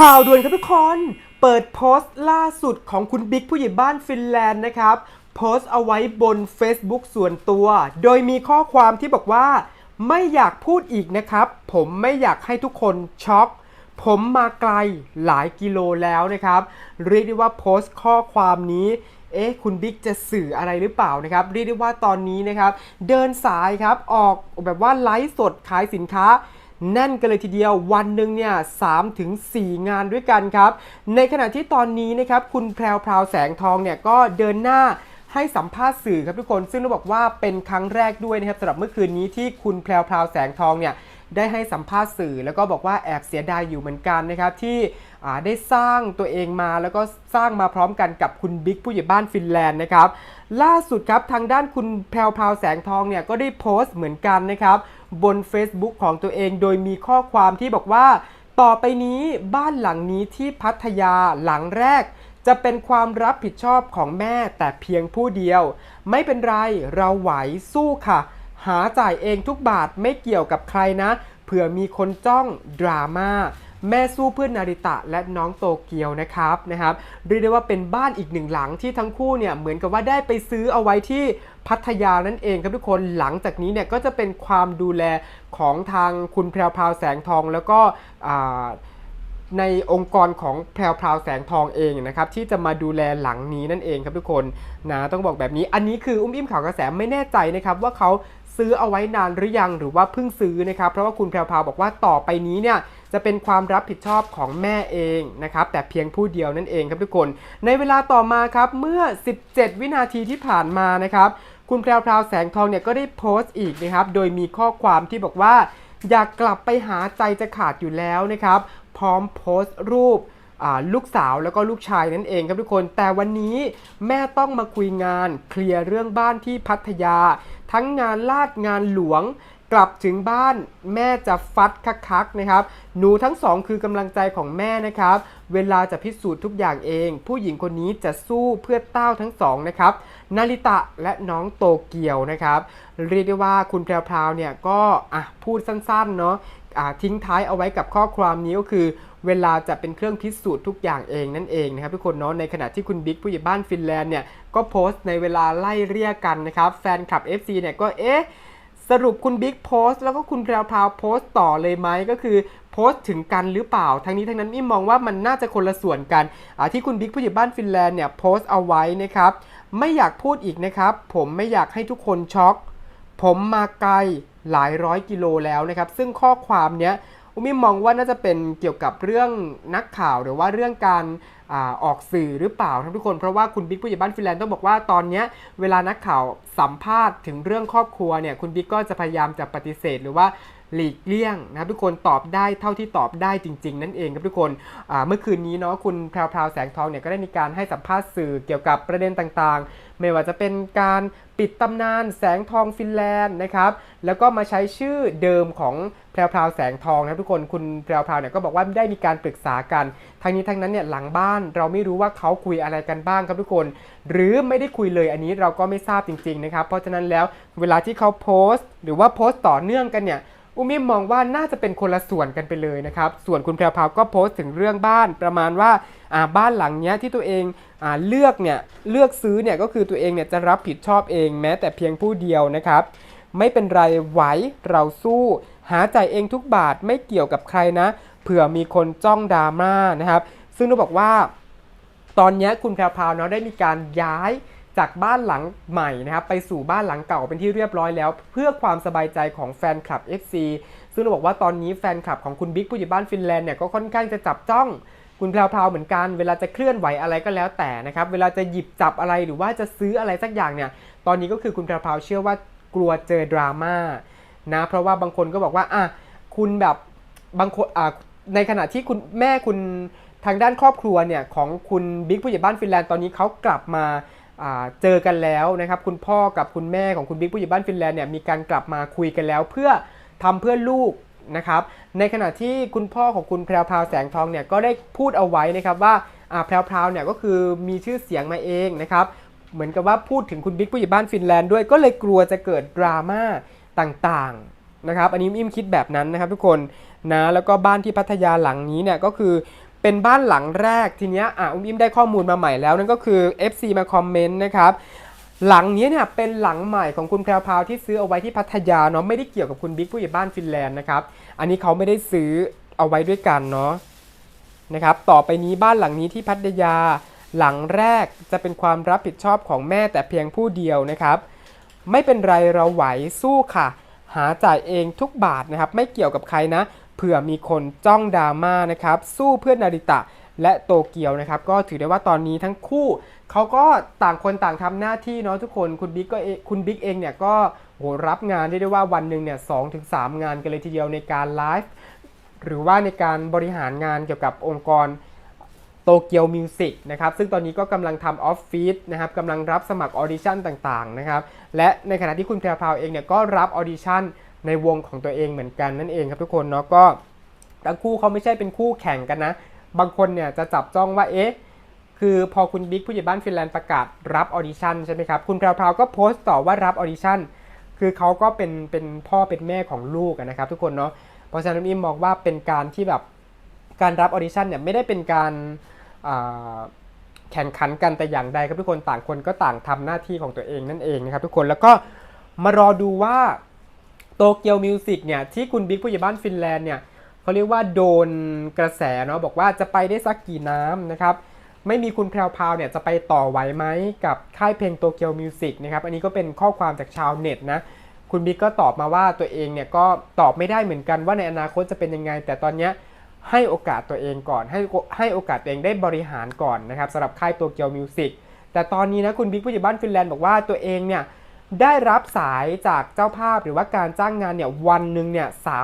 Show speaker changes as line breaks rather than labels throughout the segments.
ข่าวด่วนครับทุกคน เปิดโพสต์ล่าสุดของคุณบิ๊กผู้ใหญ่บ้านฟินแลนด์นะครับ โพสต์เอาไว้บน Facebook ส่วนตัว โดยมีข้อความที่บอกว่า ไม่อยากพูดอีกนะครับ ผมไม่อยากให้ทุกคนช็อก ผมมาไกลหลายกิโลแล้วนะครับ เรียกได้ว่าโพสต์ข้อความนี้เอ๊ะคุณบิ๊กจะสื่ออะไรหรือเปล่านะครับเรียกได้ว่าตอนนี้นะครับ เดินสายครับออกแบบว่าไลฟ์สดขายสินค้า แน่นกันเลยทีเดียววันหนึ่งเนี่ยสามถึงสี่งานด้วยกันครับ ในขณะที่ตอนนี้นะครับคุณแพรวพราวแสงทองเนี่ยก็เดินหน้าให้สัมภาษณ์สื่อครับทุกคน ซึ่งต้องบอกว่าเป็นครั้งแรกด้วยนะครับสำหรับเมื่อคืนนี้ที่คุณแพรวพราวแสงทองเนี่ยได้ให้สัมภาษณ์สื่อ แล้วก็บอกว่าแอบเสียดายอยู่เหมือนกันนะครับที่ได้สร้างตัวเองมาแล้วก็สร้างมาพร้อมกันกับคุณบิ๊กผู้ใหญ่บ้านฟินแลนด์นะครับล่าสุดครับทางด้านคุณแพรวพราวแสงทองเนี่ยก็ได้โพสต์เหมือนกันนะครับ บน Facebook ของตัวเองโดยมีข้อความที่บอกว่า ต่อไปนี้บ้านหลังนี้ที่พัทยาหลังแรก จะเป็นความรับผิดชอบของแม่แต่เพียงผู้เดียว ไม่เป็นไรเราไหวสู้ค่ะ หาจ่ายเองทุกบาทไม่เกี่ยวกับใครนะเผื่อมีคนจ้องดราม่า แม่สู้เพื่อนนาริตะและน้องโตเกียวนะครับนะครับเรียกได้ว่าเป็นบ้านอีกหนึ่งหลังที่ทั้งคู่เนี่ยเหมือนกับว่าได้ไปซื้อเอาไว้ที่พัทยานั่นเองครับทุกคนหลังจากนี้เนี่ยก็จะเป็นความดูแลของทางคุณแพรวพราวแสงทองแล้วก็ในองค์กรของแพรวพราวแสงทองเองนะครับที่จะมาดูแลหลังนี้นั่นเองครับทุกคนนะต้องบอกแบบนี้อันนี้คืออุ้มอิ่มข่าวกระแสไม่แน่ใจนะครับว่าเขาซื้อเอาไว้นานหรือยังหรือว่าเพิ่งซื้อนะครับเพราะว่าคุณแพรวพราวบอกว่าต่อไปนี้เนี่ย จะเป็นความรับผิดชอบของแม่เองนะครับแต่เพียงผู้เดียวนั่นเองครับทุกคน ในเวลาต่อมาครับเมื่อ 17 วินาทีที่ผ่านมานะครับคุณแพรวพราวแสงทองเนี่ยก็ได้โพสต์อีกนะครับโดยมีข้อความที่บอกว่า อยากกลับไปหาใจจะขาดอยู่แล้วนะครับพร้อมโพสต์รูปลูกสาวแล้วก็ลูกชายนั่นเองครับทุกคน แต่วันนี้แม่ต้องมาคุยงานเคลียร์เรื่องบ้านที่พัทยา ทั้งงานลาดงานหลวง กลับถึงบ้านแม่จะฟัดคักๆนะครับ หนูทั้งสองคือกำลังใจของแม่นะครับ เวลาจะพิสูจน์ทุกอย่างเอง ผู้หญิงคนนี้จะสู้เพื่อเต้าทั้งสองนะครับ นาริตะและน้องโตเกียวนะครับ เรียกได้ว่าคุณแพรวๆเนี่ยก็อะพูดสั้นๆเนาะอะทิ้งท้ายเอาไว้กับข้อความนี้ก็คือ เวลาจะเป็นเครื่องพิสูจน์ทุกอย่างเองนั่นเองนะครับทุกคนเนาะในขณะที่คุณบิ๊กผู้ใหญ่บ้านฟินแลนด์เนี่ยก็โพสต์ในเวลาไล่เรียกกันนะครับ แฟนคลับ FC เนี่ยก็เอ๊ะ สรุปคุณบิ๊กโพสต์แล้วก็คุณแพรวพราวโพสต์ต่อเลยไหมก็คือโพสต์ถึงกันหรือเปล่า ทั้งนี้ทั้งนั้นมี่มองว่ามันน่าจะคนละส่วนกันที่คุณบิ๊กผู้ใหญ่บ้านฟินแลนด์เนี่ยโพสต์เอาไว้นะครับ ไม่อยากพูดอีกนะครับ ผมไม่อยากให้ทุกคนช็อก ผมมาไกลหลายร้อยกิโลแล้วนะครับ ซึ่งข้อความเนี้ย อุมิมองว่าน่าจะเป็นเกี่ยวกับเรื่องนักข่าวหรือว่าเรื่องการอออกสื่อหรือเปล่าท่านทุกคนเพราะว่าคุณบิ๊กผู้ใหญ่บ้านฟินแลนด์ต้องบอกว่าตอนนี้เวลานักข่าวสัมภาษณ์ถึงเรื่องครอบครัวเนี่ยคุณบิ๊กก็จะพยายามจะปฏิเสธ หรือว่า หลีกเลี่ยงนะครับทุกคนตอบได้เท่าที่ตอบได้จริง ๆ นั่นเองครับทุกคนเมื่อคืนนี้เนาะคุณแพรวพราวแสงทองเนี่ยก็ได้มีการให้สัมภาษณ์สื่อเกี่ยวกับประเด็นต่างๆ ไม่ว่าจะเป็นการปิดตำนานแสงทองฟินแลนด์นะครับแล้วก็มาใช้ชื่อเดิมของแพรวพราวแสงทองนะครับทุกคนคุณแพรวพราวเนี่ยก็บอกว่าได้มีการปรึกษากันทั้งนี้ทั้งนั้นเนี่ยหลังบ้านเราไม่รู้ว่าเขาคุยอะไรกันบ้างครับทุกคน หรือไม่ได้คุยเลยอันนี้เราก็ไม่ทราบจริงๆนะครับเพราะฉะนั้นแล้วเวลาที่เขาโพสต์ หรือว่าโพสต์ต่อเนื่องกันเนี่ย อุ้มมิมมองว่าน่าจะเป็นคนละส่วนกันไปเลยนะครับ ส่วนคุณแพรวพาวก็โพสต์ถึงเรื่องบ้านประมาณว่าบ้านหลังเนี้ยที่ตัวเองอเลือกเนี่ยเลือกซื้อเนี่ยก็คือตัวเองเนี่ยจะรับผิดชอบเองแม้แต่เพียงผู้เดียวนะครับ ไม่เป็นไรไหวเราสู้ หาใจเองทุกบาทไม่เกี่ยวกับใครนะเผื่อมีคนจ้องดราม่านะครับ ซึ่งต้องบอกว่า ตอนนี้คุณแพรวพาวเนาะได้มีการย้าย จากบ้านหลังใหม่นะครับไปสู่บ้านหลังเก่าเป็นที่เรียบร้อยแล้ว เพื่อความสบายใจของแฟนคลับ FC ซึ่งเราบอกว่าตอนนี้แฟนคลับของคุณบิ๊กผู้ใหญ่บ้านฟินแลนด์เนี่ยก็ค่อนข้างจะจับจ้องคุณแพรวพราเหมือนกัน เวลาจะเคลื่อนไหวอะไรก็แล้วแต่นะครับ เวลาจะหยิบจับอะไรหรือว่าจะซื้ออะไรสักอย่างเนี่ย ตอนนี้ก็คือคุณแพรวพราเชื่อว่ากลัวเจอดราม่านะ เพราะว่าบางคนก็บอกว่าอะคุณแบบบางคนอะในขณะที่คุณแม่คุณทางด้านครอบครัวเนี่ยของคุณบิ๊กผู้ใหญ่บ้านฟินแลนด์ตอนนี้เขากลับมา เจอกันแล้วนะครับคุณพ่อกับคุณแม่ของคุณบิ๊กผู้ใหญ่บ้านฟินแลนด์เนี่ยมีการกลับมาคุยกันแล้ว เพื่อทำเพื่อลูกนะครับในขณะที่คุณพ่อของคุณแพรวพราวแสงทองเนี่ยก็ได้พูดเอาไว้นะครับว่าอ่าแพรวพราวเนี่ยก็คือมีชื่อเสียงมาเองนะครับเหมือนกับว่าพูดถึงคุณบิ๊กผู้ใหญ่บ้านฟินแลนด์ด้วยก็เลยกลัวจะเกิดดราม่าต่างๆนะครับอันนี้อิมคิดแบบนั้นนะครับทุกคนนะแล้วก็บ้านที่พัทยาหลังนี้เนี่ยก็คือ เป็นบ้านหลังแรกทีเนี้ยอะอุ้มอิมได้ข้อมูลมาใหม่แล้วนั่นก็คือ FC มาคอมเมนต์นะครับหลังนี้เนี่ยเป็นหลังใหม่ของคุณแพรวพาวที่ซื้อเอาไว้ที่พัทยาเนาะไม่ได้เกี่ยวกับคุณบิ๊กผู้ใหญ่บ้านฟินแลนด์นะครับอันนี้เขาไม่ได้ซื้อเอาไว้ด้วยกันเนาะนะครับต่อไปนี้บ้านหลังนี้ที่พัทยาหลังแรกจะเป็นความรับผิดชอบของแม่แต่เพียงผู้เดียวนะครับ ไม่เป็นไรเราไหวสู้ค่ะ หาจ่ายเองทุกบาทนะครับ ไม่เกี่ยวกับใครนะ เผื่อมีคนจ้องดราม่านะครับ สู้เพื่อนนาริตะและโตเกียวนะครับ ก็ถือได้ว่าตอนนี้ทั้งคู่เขาก็ต่างคนต่างทำหน้าที่เนาะทุกคนคุณบิ๊กก็คุณบิ๊กเองเนี่ยก็โหรับงานได้ได้ว่าวันหนึ่งเนี่ยสองถึงสามงานกันเลยทีเดียวในการไลฟ์หรือว่าในการบริหารงานเกี่ยวกับองค์กรโตเกียวมิวสิกนะครับ ซึ่งตอนนี้ก็กำลังทำออฟฟิศนะครับกำลังรับสมัครออดิชั่นต่างๆนะครับ และในขณะที่คุณแพรพาวเองเนี่ยก็รับออดิชั่น ในวงของตัวเองเหมือนกันนั่นเองครับทุกคนเนาะก็ทั้งคู่เขาไม่ใช่เป็นคู่แข่งกันนะ บางคนเนี่ยจะจับจ้องว่าเอ๊ะคือพอคุณบิ๊กผู้ใหญ่บ้านฟินแลนด์ประกาศรับออดิชั่นใช่ไหมครับคุณแพรวพราวก็โพสต์ต่อว่ารับออดิชั่นคือเขาก็เป็นเป็นพ่อเป็นแม่ของลูกนะครับทุกคนเนาะเพราะฉะนั้นอิมมองว่าเป็นการที่แบบการรับออดิชั่นเนี่ยไม่ได้เป็นการแข่งขันกันแต่อย่างใดครับทุกคนต่างคนก็ต่างทำหน้าที่ของตัวเองนั่นเองนะครับทุกคนแล้วก็มารอดูว่า โตเกียวมิวสิกเนี่ยที่คุณบิ๊กผู้ใหญ่บ้านฟินแลนด์เนี่ยเขาเรียกว่าโดนกระแสเนาะบอกว่าจะไปได้สักกี่น้ำนะครับไม่มีคุณแพรวพาวเนี่ยจะไปต่อไหวไหมกับค่ายเพลงโตเกียวมิวสิกนะครับอันนี้ก็เป็นข้อความจากชาวเน็ตนะคุณบิ๊กก็ตอบมาว่าตัวเองเนี่ยก็ตอบไม่ได้เหมือนกันว่าในอนาคตจะเป็นยังไง แต่ตอนเนี้ยให้โอกาสตัวเองก่อน ให้ให้โอกาสตัวเองได้บริหารก่อนนะครับสำหรับค่ายโตเกียวมิวสิกแต่ตอนนี้นะคุณบิ๊กผู้ใหญ่บ้านฟินแลนด์บอกว่าตัวเองเนี่ย ได้รับสายจากเจ้าภาพหรือว่าการจ้างงานเนี่ยวันหนึ่งเนี่ยสา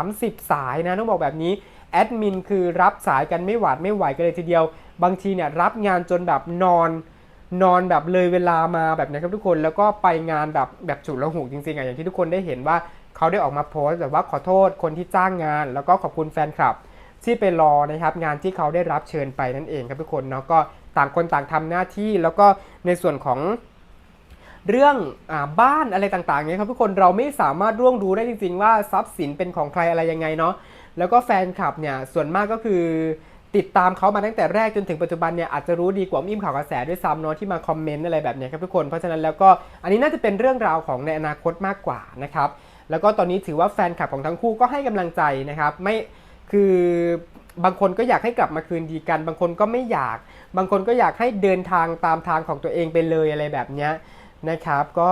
สายนะต้องบอกแบบนี้แอดมินคือรับสายกันไม่หวาดไม่ไหวกันเลยทีเดียว บางทีเนี่ยรับงานจนแบบนอน นอนแบบเลยเวลามาแบบนี้ครับทุกคนแล้วก็ไปงานแบบแบบฉุดละหุกจริงๆอะอย่างที่ทุกคนได้เห็นว่าเขาได้ออกมาโพสต์แบบว่าขอโทษคนที่จ้างงาน แล้วก็ขอบคุณแฟนคลับ ที่ไปรอนะครับงานที่เขาได้รับเชิญไปนั่นเองครับทุกคนเนาะก็ต่างคนต่างทำหน้าที่แล้วก็ในส่วนของ เรื่องอบ้านอะไรต่างๆเนี่ยครับทุกคนเราไม่สามารถร่วงรู้ได้จริงๆว่าทรัพย์สินเป็นของใครอะไรยังไงเนาะแล้วก็แฟนคลับเนี่ยส่วนมากก็คือติดตามเขามาตั้งแต่แรกจนถึงปัจจุบันเนี่ยอาจจะรู้ดีกว่าอิ่มข่าวกระแสด้วยซ้ำเนาะที่มาคอมเมนต์อะไรแบบนี้ครับทุกคนเพราะฉะนั้นแล้วก็อันนี้น่าจะเป็นเรื่องราวของในอนาคตมากกว่านะครับแล้วก็ตอนนี้ถือว่าแฟนคลับของทั้งคู่ก็ให้กำลังใจนะครับไม่คือบางคนก็อยากให้กลับมาคืนดีกัน บางคนก็ไม่อยาก บางคนก็อยากให้เดินทางตามทางของตัวเองไปเลยอะไรแบบเนี้ย นะครับ ก็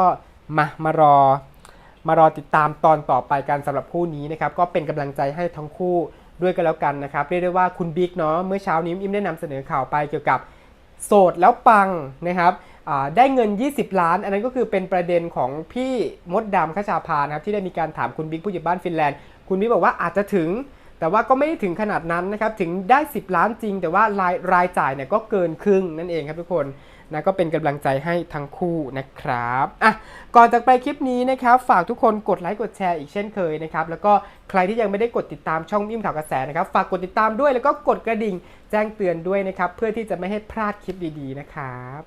มามารอมารอติดตามตอนต่อไปกันสำหรับคู่นี้นะครับ ก็เป็นกำลังใจให้ทั้งคู่ด้วยกันแล้วกันนะครับ เรียกได้ว่าคุณบิ๊กเนาะเมื่อเช้านี้อิมได้นำเสนอข่าวไปเกี่ยวกับโสดแล้วปังนะครับได้เงิน 20 ล้าน อันนั้นก็คือเป็นประเด็นของพี่มดดำขชาพานะครับที่ได้มีการถามคุณบิ๊กผู้ใหญ่บ้านฟินแลนด์ คุณบิ๊กบอกว่าอาจจะถึง แต่ว่าก็ไม่ได้ถึงขนาดนั้นนะครับถึงได้ 10 ล้านจริง แต่ว่ารายรายจ่ายเนี่ยก็เกินครึ่งนั่นเองครับทุกคนนะก็เป็นกำลังใจให้ทั้งคู่นะครับอะก่อนจากไปคลิปนี้นะครับ ฝากทุกคนกดไลค์กดแชร์อีกเช่นเคยนะครับ แล้วก็ใครที่ยังไม่ได้กดติดตามช่องอิ่มข่าวกระแสนะครับ ฝากกดติดตามด้วยแล้วก็กดกระดิ่งแจ้งเตือนด้วยนะครับ เพื่อที่จะไม่ให้พลาดคลิปดีๆนะครับ